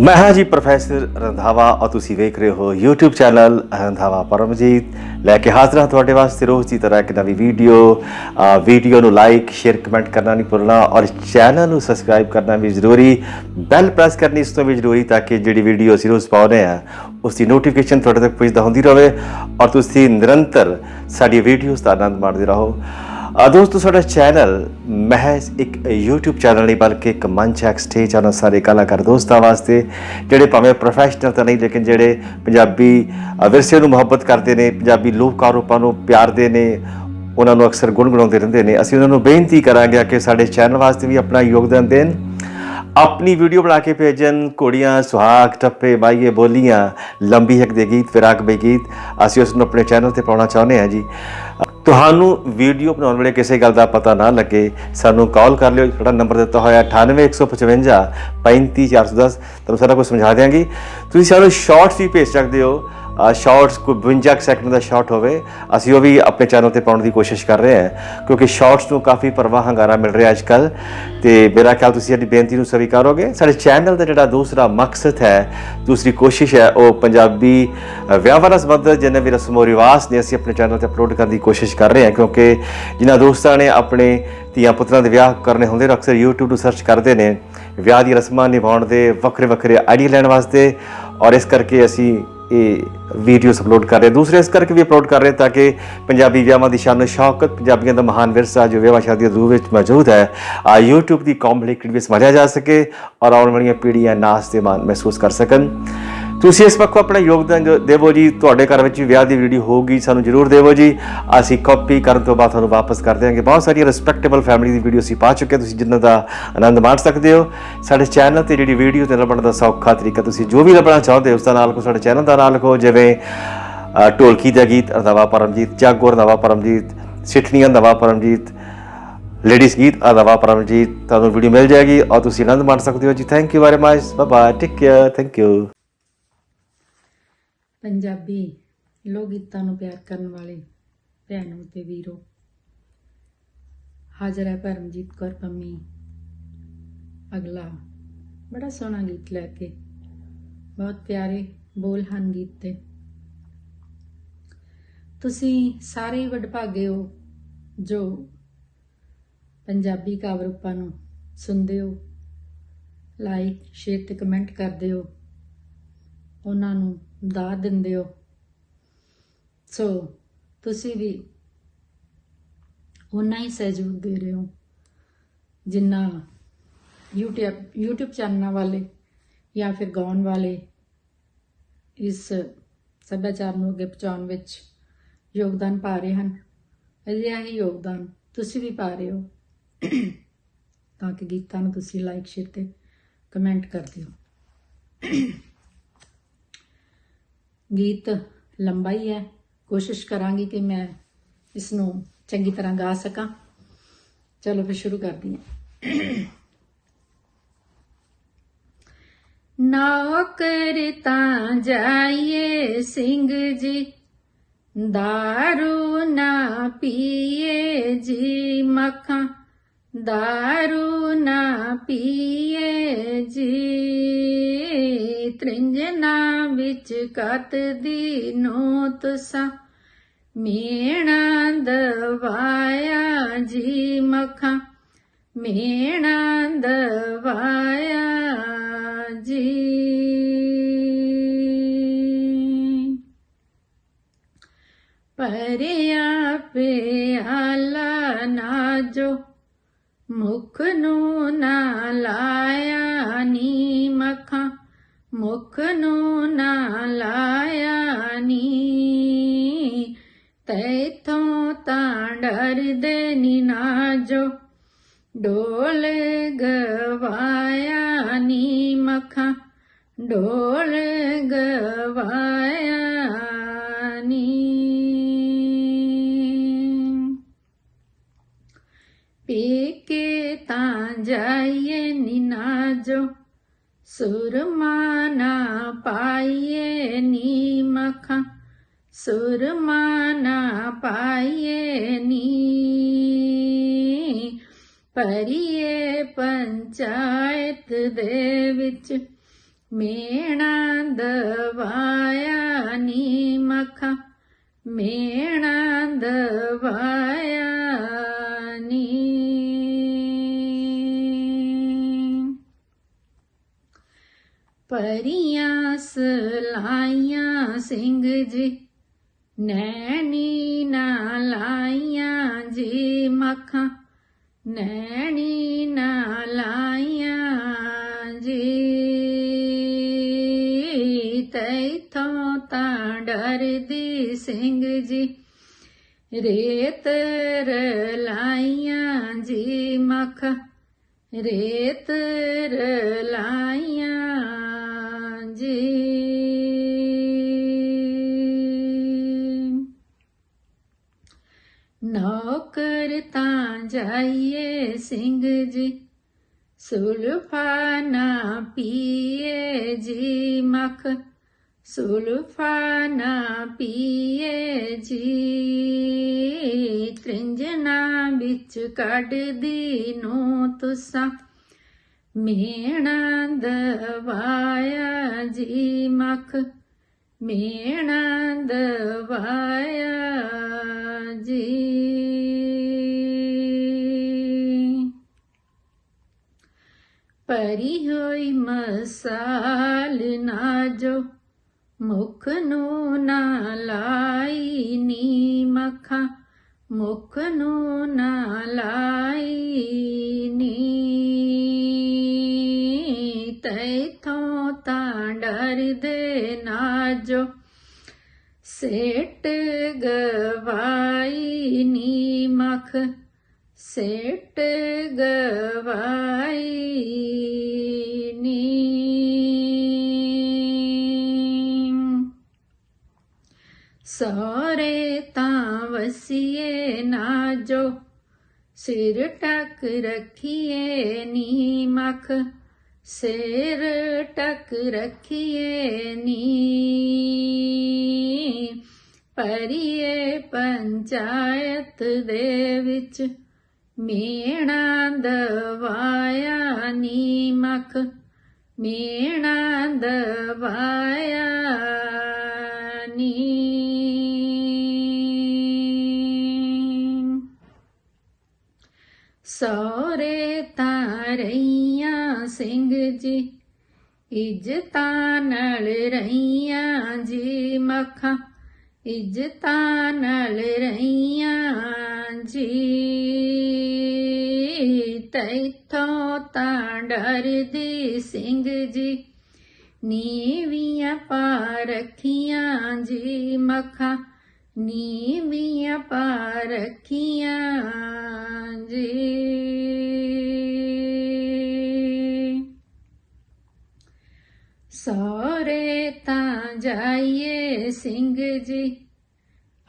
ਮੈਂ ਹਾਂ ਜੀ ਪ੍ਰੋਫੈਸਰ ਰੰਧਾਵਾ ਔਰ ਤੁਸੀਂ ਵੇਖ ਰਹੇ ਹੋ YouTube ਚੈਨਲ ਰੰਧਾਵਾ ਪਰਮਜੀਤ। ਲੈ ਕੇ ਹਾਜ਼ਰ ਹਾਂ ਤੁਹਾਡੇ ਵਾਸਤੇ ਰੋਜ਼ ਦੀ ਤਰ੍ਹਾਂ ਇੱਕ ਨਵੀਂ ਵੀਡੀਓ। ਵੀਡੀਓ ਨੂੰ ਲਾਈਕ ਸ਼ੇਅਰ ਕਮੈਂਟ ਕਰਨਾ ਨਹੀਂ ਭੁੱਲਣਾ ਔਰ ਚੈਨਲ ਨੂੰ ਸਬਸਕ੍ਰਾਈਬ ਕਰਨਾ ਵੀ ਜ਼ਰੂਰੀ। ਬੈਲ ਪ੍ਰੈਸ ਕਰਨੀ ਇਸ ਤੋਂ ਵੀ ਜ਼ਰੂਰੀ ਤਾਂ ਕਿ ਜਿਹੜੀ ਵੀਡੀਓ ਅਸੀਂ ਰੋਜ਼ ਪਾਉਂਦੇ ਆ ਉਸ ਦੀ ਨੋਟੀਫਿਕੇਸ਼ਨ ਤੁਹਾਡੇ ਤੱਕ ਪਹੁੰਚਦਾ ਹੁੰਦੀ ਰਹੇ ਔਰ ਤੁਸੀਂ ਨਿਰੰਤਰ ਸਾਡੀ ਵੀਡੀਓਜ਼ ਦਾ ਆਨੰਦ ਮਾਣਦੇ ਰਹੋ। ਆ ਦੋਸਤੋ, ਸਾਡਾ ਚੈਨਲ ਮਹਿਜ਼ ਇੱਕ YouTube ਚੈਨਲ ਨਹੀਂ, ਬਲਕਿ ਇੱਕ ਮੰਚ ਹੈ, ਇੱਕ ਸਟੇਜ ਹੈ ਸਾਰੇ ਕਲਾਕਾਰ ਦੋਸਤਾਂ ਵਾਸਤੇ, ਜਿਹੜੇ ਭਾਵੇਂ ਪ੍ਰੋਫੈਸ਼ਨਲ ਤਾਂ ਨਹੀਂ, ਲੇਕਿਨ ਜਿਹੜੇ ਪੰਜਾਬੀ ਵਿਰਸੇ ਨੂੰ ਮੁਹੱਬਤ ਕਰਦੇ ਨੇ, ਪੰਜਾਬੀ ਲੋਕ ਆਰੋਪਾਂ ਨੂੰ ਪਿਆਰਦੇ ਨੇ, ਉਹਨਾਂ ਨੂੰ ਅਕਸਰ ਗੁਣਗੁਣਾਉਂਦੇ ਰਹਿੰਦੇ ਨੇ। ਅਸੀਂ ਉਹਨਾਂ ਨੂੰ ਬੇਨਤੀ ਕਰਾਂਗੇ ਕਿ ਸਾਡੇ ਚੈਨਲ ਵਾਸਤੇ ਵੀ ਆਪਣਾ ਯੋਗਦਾਨ ਦੇਣ। ਆਪਣੀ ਵੀਡੀਓ ਬਣਾ ਕੇ ਭੇਜਣ, ਕੁੜੀਆਂ, ਸੁਹਾਗ, ਟੱਪੇ, ਮਾਈਏ, ਬੋਲੀਆਂ, ਲੰਬੀ ਹੱਕ ਦੇ ਗੀਤ, ਫਿਰਾਕ ਬੇ ਗੀਤ, ਅਸੀਂ ਉਸ ਨੂੰ ਆਪਣੇ ਚੈਨਲ ਤੇ ਪਾਉਣਾ ਚਾਹੁੰਦੇ ਹਾਂ ਜੀ। ਤੁਹਾਨੂੰ ਵੀਡੀਓ ਬਣਾਉਣ ਵੇਲੇ ਕਿਸੇ ਗੱਲ ਦਾ ਪਤਾ ਨਾ ਲੱਗੇ, ਸਾਨੂੰ ਕਾਲ ਕਰ ਲਿਓ, ਸਾਡਾ ਨੰਬਰ ਦਿੱਤਾ ਹੋਇਆ 98155 35410 ਤੁਹਾਨੂੰ ਸਾਰਾ ਕੁਝ ਸਮਝਾ ਦਿਆਂਗੇ। ਤੁਸੀਂ ਸਾਨੂੰ ਸ਼ਾਰਟਸ ਵੀ ਭੇਜ ਸਕਦੇ ਹੋ। ਸ਼ਾਰਟਸ ਕੋਈ 52 ਕੁ ਸੈਕਿੰਡ ਦਾ ਸ਼ਾਰਟ ਹੋਵੇ ਅਸੀਂ ਉਹ ਵੀ ਆਪਣੇ ਚੈਨਲ ਤੇ ਪਾਉਣ ਦੀ ਕੋਸ਼ਿਸ਼ ਕਰ ਰਹੇ ਹਾਂ ਕਿਉਂਕਿ ਸ਼ਾਰਟਸ ਨੂੰ ਕਾਫੀ ਪਰਵਾਹ ਹੰਗਾਰਾ ਮਿਲ ਰਿਹਾ ਅੱਜ ਕੱਲ ਤੇ ਮੇਰਾ ਖਿਆਲ ਤੁਸੀਂ ਸਾਡੀ ਬੇਨਤੀ ਨੂੰ ਸਵੀਕਾਰੋਗੇ। ਸਾਡੇ ਚੈਨਲ ਦਾ ਜਿਹੜਾ ਦੂਸਰਾ ਮਕਸਦ ਹੈ ਦੂਸਰੀ ਕੋਸ਼ਿਸ਼ ਹੈ ਉਹ ਪੰਜਾਬੀ ਅ, ਵਿਆਹਾਂ ਨਾਲ ਸੰਬੰਧਿਤ ਜਿੰਨੇ ਵੀ ਰਸਮੋ ਰਿਵਾਜ ਨੇ ਅਸੀਂ ਆਪਣੇ ਚੈਨਲ ਤੇ ਅਪਲੋਡ ਕਰਨ ਦੀ ਕੋਸ਼ਿਸ਼ ਕਰ ਰਹੇ ਹਾਂ ਕਿਉਂਕਿ ਜਿਨ੍ਹਾਂ ਦੋਸਤਾਂ ਨੇ ਆਪਣੇ ਧੀਆਂ ਪੁੱਤਰਾਂ ਦੇ ਵਿਆਹ ਕਰਨੇ ਹੁੰਦੇ ਨੇ ਅਕਸਰ YouTube ਨੂੰ ਸਰਚ ਕਰਦੇ ਨੇ। ਵਿਆਹ ਦੀ ਰਸਮਾਂ ਨਿਭਾਉਣ ਦੇ ਵੱਖਰੇ ਵੱਖਰੇ ਆਈਡੀਆ ਲੈਣ ਵਾਸਤੇ ਔਰ ਇਸ ਕਰਕੇ ਅਸੀਂ ਇਹ ਵੀਡੀਓਜ਼ ਅਪਲੋਡ ਕਰ ਰਹੇ ਦੂਸਰੇ ਇਸ ਕਰਕੇ ਵੀ ਅਪਲੋਡ ਕਰ ਰਹੇ ਤਾਂ ਕਿ ਪੰਜਾਬੀ ਵਿਆਹਾਂ ਦੀ ਸ਼ਾਨ, ਸ਼ੌਕਤ ਪੰਜਾਬੀਆਂ ਦਾ ਮਹਾਨ ਵਿਰਸਾ ਜੋ ਵਿਆਹ ਸ਼ਾਦੀਆਂ ਦੇ ਰੂਪ ਵਿੱਚ ਮੌਜੂਦ ਹੈ, ਆ YouTube ਦੀ ਕੰਪਲੀਟ ਵਿੱਚ ਸਮਝਿਆ ਜਾ ਸਕੇ ਔਰ ਆਉਣ ਵਾਲੀਆਂ ਪੀੜ੍ਹੀਆਂ ਨਾਸ ਦੇ ਮਾਣ ਮਹਿਸੂਸ ਕਰ ਸਕਣ। ਤੁਸੀਂ ਇਸ ਪੱਖੋਂ ਆਪਣਾ ਯੋਗਦਾਨ ਜੋ ਦੇਵੋ ਜੀ, ਤੁਹਾਡੇ ਘਰ ਵਿੱਚ ਵੀ ਵਿਆਹ ਦੀ ਵੀਡੀਓ ਹੋਊਗੀ, ਸਾਨੂੰ ਜਰੂਰ ਦੇਵੋ ਜੀ। ਅਸੀਂ ਕਾਪੀ ਕਰਨ ਤੋਂ ਬਾਅਦ ਤੁਹਾਨੂੰ ਵਾਪਸ ਕਰ ਦਿਆਂਗੇ। ਬਹੁਤ ਸਾਰੀਆਂ ਰਿਸਪੈਕਟੇਬਲ ਫੈਮਿਲੀ ਦੀ ਵੀਡੀਓ ਅਸੀਂ ਪਾ ਚੁੱਕੇ ਤੁਸੀਂ ਜਿਨ੍ਹਾਂ ਦਾ ਆਨੰਦ ਮਾਣ ਸਕਦੇ ਹੋ। ਸਾਡੇ ਚੈਨਲ ਤੇ ਜਿਹੜੀ ਵੀਡੀਓ ਤੇ ਲੱਭਣ ਦਾ ਸੌਖਾ ਤਰੀਕਾ, ਤੁਸੀਂ ਜੋ ਵੀ ਲੱਭਣਾ ਚਾਹੁੰਦੇ ਹੋ ਉਸ ਦਾ ਨਾਲ ਕੋ ਸਾਡੇ ਚੈਨਲ ਦਾ ਨਾਲ ਲਿਖੋ ਜਿਵੇਂ ਢੋਲਕੀ ਦਾ ਗੀਤ ਅਰਦਾਵਾ ਪਰਮਜੀਤ, ਜਾਗੋ ਅਰਦਾਵਾ ਪਰਮਜੀਤ ਸਿੱਠਣੀਆਂ ਅਰਦਾਵਾ ਪਰਮਜੀਤ ਲੇਡੀਜ਼ ਗੀਤ ਅਰਦਾਵਾ ਪਰਮਜੀਤ, ਤੁਹਾਨੂੰ ਵੀਡੀਓ ਮਿਲ ਜਾਏਗੀ ਔਰ ਤੁਸੀਂ ਆਨੰਦ ਮਾਣ ਸਕਦੇ ਹੋ ਜੀ। Thank you very much Baba bye take care thank you Punjabi ਲੋਕ ਗੀਤਾਂ ਨੂੰ ਪਿਆਰ ਕਰਨ ਵਾਲੇ ਭੈਣੋ ਤੇ ਵੀਰੋ। ਹਾਜ਼ਰ ਹੈ ਪਰਮਜੀਤ ਕੌਰ ਪੰਮੀ। ਅਗਲਾ ਬੜਾ ਸੋਹਣਾ ਗੀਤ ਲੈ ਕੇ, ਬਹੁਤ ਪਿਆਰੇ ਬੋਲ ਹਨ ਗੀਤ ਤੇ। ਤੁਸੀਂ ਸਾਰੇ ਵਡਭਾਗੇ ਹੋ ਜੋ ਪੰਜਾਬੀ ਕਾਵਿ ਰੂਪਾਂ ਨੂੰ ਸੁਣਦੇ ਹੋ ਲਾਈਕ ਸ਼ੇਅਰ ਤੇ ਕਮੈਂਟ ਕਰਦੇ ਹੋ। ਉਹਨਾਂ ਨੂੰ ਦਾਤ ਦਿੰਦੇ ਹੋ। ਸੋ ਤੁਸੀਂ ਵੀ ਉਨਾ ਹੀ ਸਹਿਯੋਗ ਦੇ ਰਹੇ ਹੋ, ਜਿੰਨਾ YouTube YouTube ਚੈਨਲਾਂ ਵਾਲੇ ਜਾਂ ਫਿਰ ਗਾਉਣ ਵਾਲੇ ਇਸ ਸੱਭਿਆਚਾਰ ਨੂੰ ਅੱਗੇ ਪਹੁੰਚਾਉਣ ਵਿੱਚ ਯੋਗਦਾਨ ਪਾ ਰਹੇ ਹਨ। ਅਜਿਹਾ ਹੀ ਯੋਗਦਾਨ ਤੁਸੀਂ ਵੀ ਪਾ ਰਹੇ ਹੋ। ਤਾਂ ਕਿ ਗੀਤਾਂ ਨੂੰ ਤੁਸੀਂ ਲਾਈਕ ਸ਼ੇਅਰ ਤੇ ਕਮੈਂਟ ਕਰਦੇ ਹੋ ਗੀਤ ਲੰਬਾ ਹੀ ਹੈ ਕੋਸ਼ਿਸ਼ ਕਰਾਂਗੀ ਕਿ ਮੈਂ ਇਸ ਨੂੰ ਚੰਗੀ ਤਰ੍ਹਾਂ ਗਾ ਸਕਾਂ ਚਲੋ ਫਿਰ ਸ਼ੁਰੂ ਕਰਦੀ ਹਾਂ ਨੌਕਰ ਤਾਂ ਜਾਈਏ ਸਿੰਘ ਜੀ दारू ना पिए जी मखा दारू ना पिए जी ਤ੍ਰਿੰਜਨਾ ਵਿੱਚ ਕਤ ਦੀਨੋ ਤੁਸਾ ਮੇਣਾ ਦਵਾਇਆ ਜੀ ਮਖਾ। ਮੇਣਾ ਦਵਾਇਆ ਜੀ। ਪਰਿਆ ਪਿਆਲਾ ਨਾ ਜੋ, ਮੁਖ ਨੂੰ ਨਾ ਲਾਇਆ ਨੀ ਮਖਾਂ। मुखनो नूनानि ते तू ता डरि देनि नाज डोल् गवाखा गवाया ਸੁਰਮਾ ਨਾ ਪਾਈਏ ਨੀ ਮਖਾਂ ਸੁਰਮਾ ਨਾ ਪਾਈਏ ਨੀ ਪਰੀਏ ਪੰਚਾਇਤ ਦੇ ਵਿੱਚ ਮੇਣਾ ਦਵਾਇਆ ਨੀ ਮਖਾ ਮੇਣਾ ਦਵਾ ਪਰੀਆਂ ਸਲਾਈਆਂ ਸਿੰਘ ਜੀ, ਨੈਣੀ ਨਾ ਲਾਈਆਂ ਜੀ ਮੱਖਾਂ, ਨੈਣੀ ਨਾ ਲਾਈਆਂ ਜੀ। ਤੈਥੋਂ ਤਾਂ ਡਰਦੀ ਸਿੰਘ ਜੀ, ਰੇਤ ਰਲਾਈਆਂ ਜੀ ਮੱਖ, ਰੇਤ ਰਲਾਈਆਂ ਜੀ। ਨੌਕਰ ਤਾਂ ਜਾਈਏ ਸਿੰਘ ਜੀ, ਸੁਲਫਾ ਨਾ ਪੀਏ ਜੀ ਮਖ, ਸੁਲਫਾ ਨਾ ਪੀਏ ਜੀ। ਤ੍ਰਿੰਜਨਾ ਵਿੱਚ ਕੱਢਦੀ ਨੂੰ ਤੁਸਾਂ, ਮੇਣਾ ਦਵਾਇਆ ਜੀ ਮਖ ਮੇਣਾ ਦਵਾਇਆ ਜੀ। ਪਰੀ ਹੋਈ ਮਸਾਲ ਨਾ ਜੋ ਮੁਖ ਨੂੰ ਨਾ ਲਾਈ ਨੀ ਮਖਾ, ਮੁਖ ਨੂੰ ਗਵਾਈ ਨੀ। ਸੋਰੇ ਤਾਂ ਵਸੀਏ ਨਾ ਜੋ, ਸਿਰ ਟਕ ਰਖੀਏ ਨੀ ਮਖ, ਸਿਰ ਟਕ ਰਖੀਏ ਨੀ। ਪਰੀਏ ਪੰਚਾਇਤ ਦੇ ਵਿੱਚ ਮੇਣਾ ਦਵਾਇਆ ਨੀ ਮਖ ਮੇਣਾ ਦਵਾਇਆ ਨੀ ਸੋਰੇ ਤਾਰਈਆਂ ਸਿੰਘ ਜੀ ਇੱਜ਼ਤਾਂ ਨਾਲ ਰਹੀਆਂ ਜੀ ਮੱਖਾਂ ਇੱਜ਼ਤਾਂ ਨਾਲ ਰਹੀਆਂ ਜੀ ਤੈਥੋਂ ਤਾਂ ਡਰਦੀ ਸਿੰਘ ਜੀ। ਨੀਵੀਆਂ ਪਾ ਰੱਖੀਆਂ ਜੀ ਮੱਖਾਂ, ਨੀਵੀਆਂ ਪਾ ਰੱਖੀਆਂ ਜੀ। ਸੋਰੇ ਤਾਂ ਜਾਈਏ ਸਿੰਘ ਜੀ।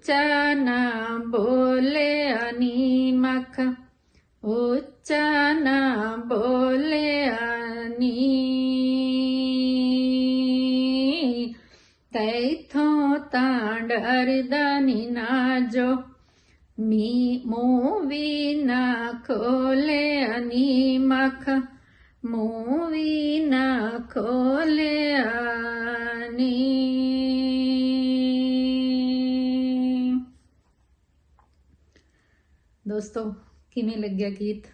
ਉੱਚਾ ਨਾ ਬੋਲੇ ਨੀ ਮਖ ਉੱਚਾ ਨਾ ਬੋਲੇ ਨੀ ਤੈਥੋਂ ਤਾਂ ਡਰਦਾ ਨੀ ਨਾ ਜੋ ਮੀ ਮੂੰਹ ਵੀ ਦੋਸਤੋ, ਕਿਵੇਂ ਲੱਗਿਆ ਗੀਤ?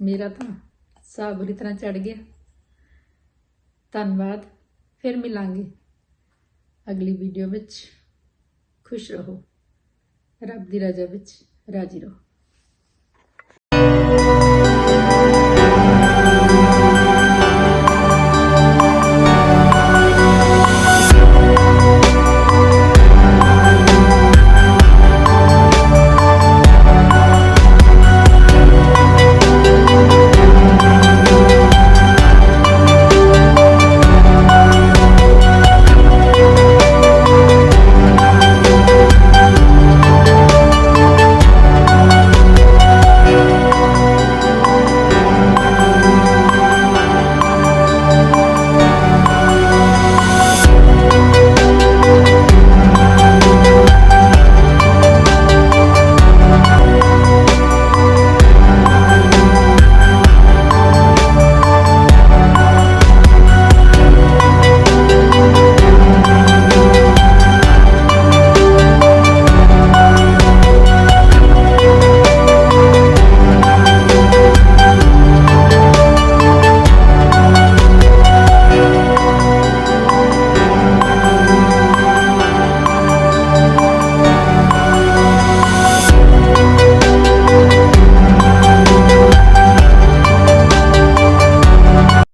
ਮੇਰਾ ਤਾਂ ਸਾਹ ਬੁਰੀ ਤਰ੍ਹਾਂ ਚੜ ਗਿਆ। ਧੰਨਵਾਦ, ਫਿਰ ਮਿਲਾਂਗੇ ਅਗਲੀ ਵੀਡੀਓ ਵਿੱਚ। ਖੁਸ਼ ਰਹੋ। ਰੱਬ ਦੀ ਰਜ਼ਾ ਵਿੱਚ ਰਾਜੀ ਰਹੋ।